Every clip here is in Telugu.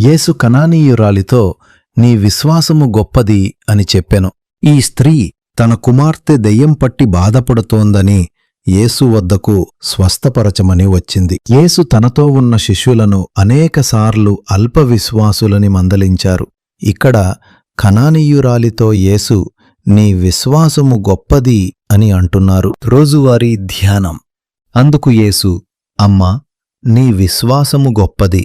యేసు కనానీయురాలితో నీ విశ్వాసము గొప్పది అని చెప్పెను. ఈ స్త్రీ తన కుమార్తె దెయ్యం పట్టి బాధపడుతోందని యేసు వద్దకు స్వస్థపరచమని వచ్చింది. యేసు తనతో ఉన్న శిష్యులను అనేకసార్లు అల్ప విశ్వాసులని మందలించారు. ఇక్కడ కనానీయురాలితో యేసు నీ విశ్వాసము గొప్పది అని అంటున్నారు. రోజువారీ ధ్యానం. అందుకు యేసు అమ్మా నీ విశ్వాసము గొప్పది.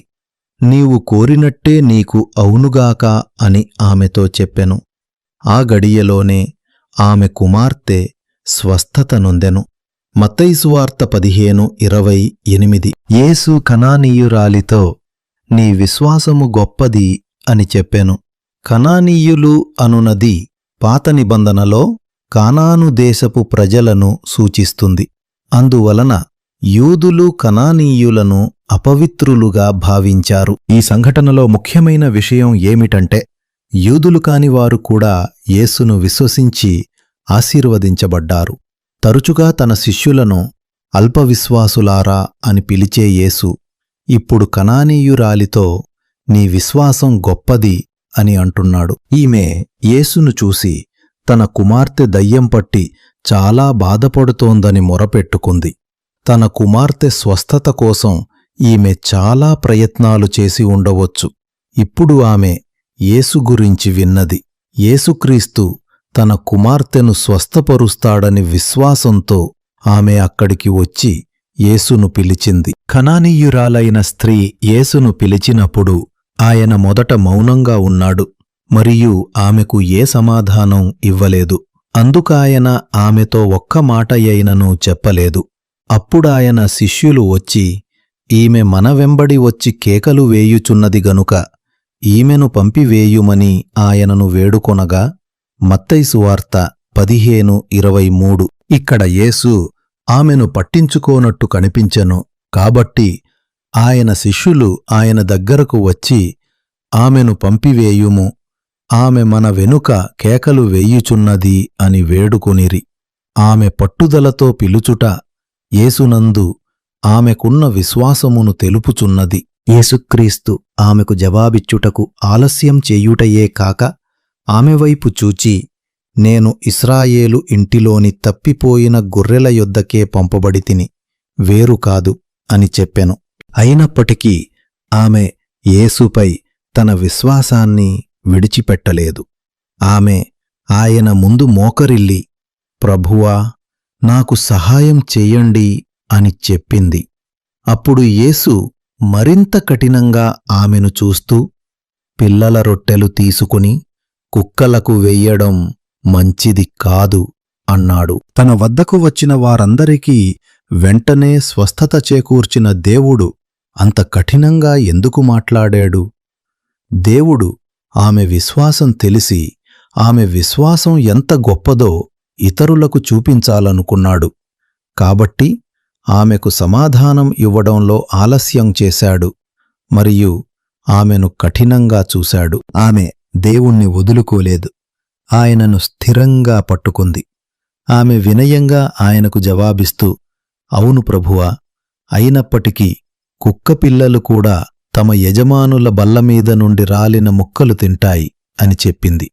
నీవు కోరినట్టే నీకు అవునుగాక అని ఆమెతో చెప్పెను. ఆ గడియలోనే ఆమె కుమార్తె స్వస్థత నొందెను. మత్తైసువార్త పదిహేను ఇరవై ఎనిమిది. యేసు కనానీయురాలితో నీ విశ్వాసము గొప్పది అని చెప్పెను. కనానీయులు అనునది పాత నిబంధనలో కానాను దేశపు ప్రజలను సూచిస్తుంది. అందువలన యూదులు కనానీయులను అపవిత్రులుగా భావించారు. ఈ సంఘటనలో ముఖ్యమైన విషయం ఏమిటంటే యూదులు కాని వారు కూడా యేసును విశ్వసించి ఆశీర్వదించబడ్డారు. తరచుగా తన శిష్యులను అల్పవిశ్వాసులారా అని పిలిచే యేసు ఇప్పుడు కనానీయురాలితో నీ విశ్వాసం గొప్పది అని అంటున్నాడు. ఈమె యేసును చూసి తన కుమార్తె దయ్యం పట్టి చాలా బాధపడుతోందని మొరపెట్టుకుంది. తన కుమార్తె స్వస్థత కోసం ఈమె చాలా ప్రయత్నాలు చేసి ఉండవచ్చు. ఇప్పుడు ఆమె యేసు గురించి విన్నది. యేసుక్రీస్తు తన కుమార్తెను స్వస్థపరుస్తాడని విశ్వాసంతో ఆమె అక్కడికి వచ్చి యేసును పిలిచింది. ఖనానీయురాలైన స్త్రీ యేసును పిలిచినప్పుడు ఆయన మొదట మౌనంగా ఉన్నాడు. మరియు ఆమెకు ఏ సమాధానం ఇవ్వలేదు. అందుకాయన ఆమెతో ఒక్క మాటయైనను చెప్పలేదు. అప్పుడాయన శిష్యులు వచ్చి ఈమె మన వెంబడి వచ్చి కేకలు వేయుచున్నది గనుక ఈమెను పంపివేయుమని ఆయనను వేడుకొనగా మత్తైసు వార్త పదిహేను ఇరవై మూడు. ఇక్కడ యేసు ఆమెను పట్టించుకోనట్టు కనిపించెను. కాబట్టి ఆయన శిష్యులు ఆయన దగ్గరకు వచ్చి ఆమెను పంపివేయుము ఆమె మన వెనుక కేకలు వేయుచున్నది అని వేడుకొనిరి. ఆమె పట్టుదలతో పిలుచుట యేసునందు ఆమెకున్న విశ్వాసమును తెలుపుచున్నది. యేసుక్రీస్తు ఆమెకు జవాబిచ్చుటకు ఆలస్యం చేయుటయే కాక ఆమె వైపు చూచి నేను ఇస్రాయేలు ఇంటిలోని తప్పిపోయిన గొర్రెల యొద్దకే పంపబడితిని వేరు కాదు అని చెప్పెను. అయినప్పటికీ ఆమె యేసుపై తన విశ్వాసాన్ని విడిచిపెట్టలేదు. ఆమె ఆయన ముందు మోకరిల్లి ప్రభువా నాకు సహాయం చెయ్యండి అని చెప్పింది. అప్పుడు యేసు మరింత కఠినంగా ఆమెను చూస్తూ పిల్లల రొట్టెలు తీసుకుని కుక్కలకు వెయ్యడం మంచిది కాదు అన్నాడు. తన వద్దకు వచ్చిన వారందరికీ వెంటనే స్వస్థత చేకూర్చిన దేవుడు అంత కఠినంగా ఎందుకు మాట్లాడాడు? దేవుడు ఆమె విశ్వాసం తెలిసి ఆమె విశ్వాసం ఎంత గొప్పదో ఇతరులకు చూపించాలనుకున్నాడు. కాబట్టి ఆమెకు సమాధానం ఇవ్వడంలో ఆలస్యం చేశాడు. మరియు ఆమెను కఠినంగా చూశాడు. ఆమె దేవుణ్ణి వదులుకోలేదు. ఆయనను స్థిరంగా పట్టుకుంది. ఆమె వినయంగా ఆయనకు జవాబిస్తూ అవును ప్రభువా అయినప్పటికీ కుక్కపిల్లలు కూడా తమ యజమానుల బల్లమీద నుండి రాలిన ముక్కలు తింటాయి అని చెప్పింది.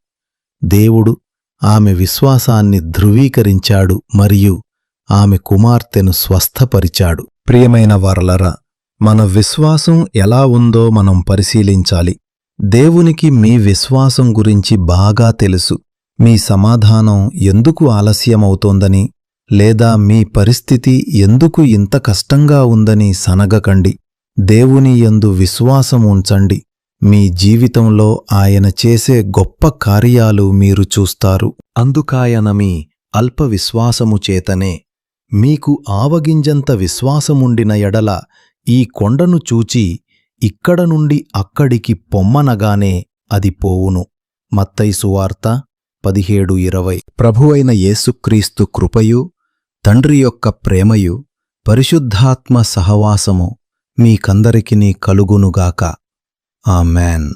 దేవుడు ఆమె విశ్వాసాన్ని ధృవీకరించాడు మరియు ఆమె కుమార్తెను స్వస్థపరిచాడు. ప్రియమైన వరలరా మన విశ్వాసం ఎలా ఉందో మనం పరిశీలించాలి. దేవునికి మీ విశ్వాసం గురించి బాగా తెలుసు. మీ సమాధానం ఎందుకు ఆలస్యమవుతోందని లేదా మీ పరిస్థితి ఎందుకు ఇంత కష్టంగా ఉందని సనగకండి. దేవుని యందు విశ్వాసం ఉంచండి. మీ జీవితంలో ఆయన చేసే గొప్ప కార్యాలు మీరు చూస్తారు. అందుకాయన మీ అల్ప విశ్వాసము చేతనే మీకు ఆవగింజంత విశ్వాసముండిన ఎడల ఈ కొండను చూచి ఇక్కడ నుండి అక్కడికి పొమ్మనగానే అది పోవును. మత్తైసువార్త పదిహేడు ఇరవై. ప్రభువైన యేసుక్రీస్తు కృపయు తండ్రి యొక్క ప్రేమయు పరిశుద్ధాత్మ సహవాసము మీకందరికినీ కలుగునుగాక. ఆమెన్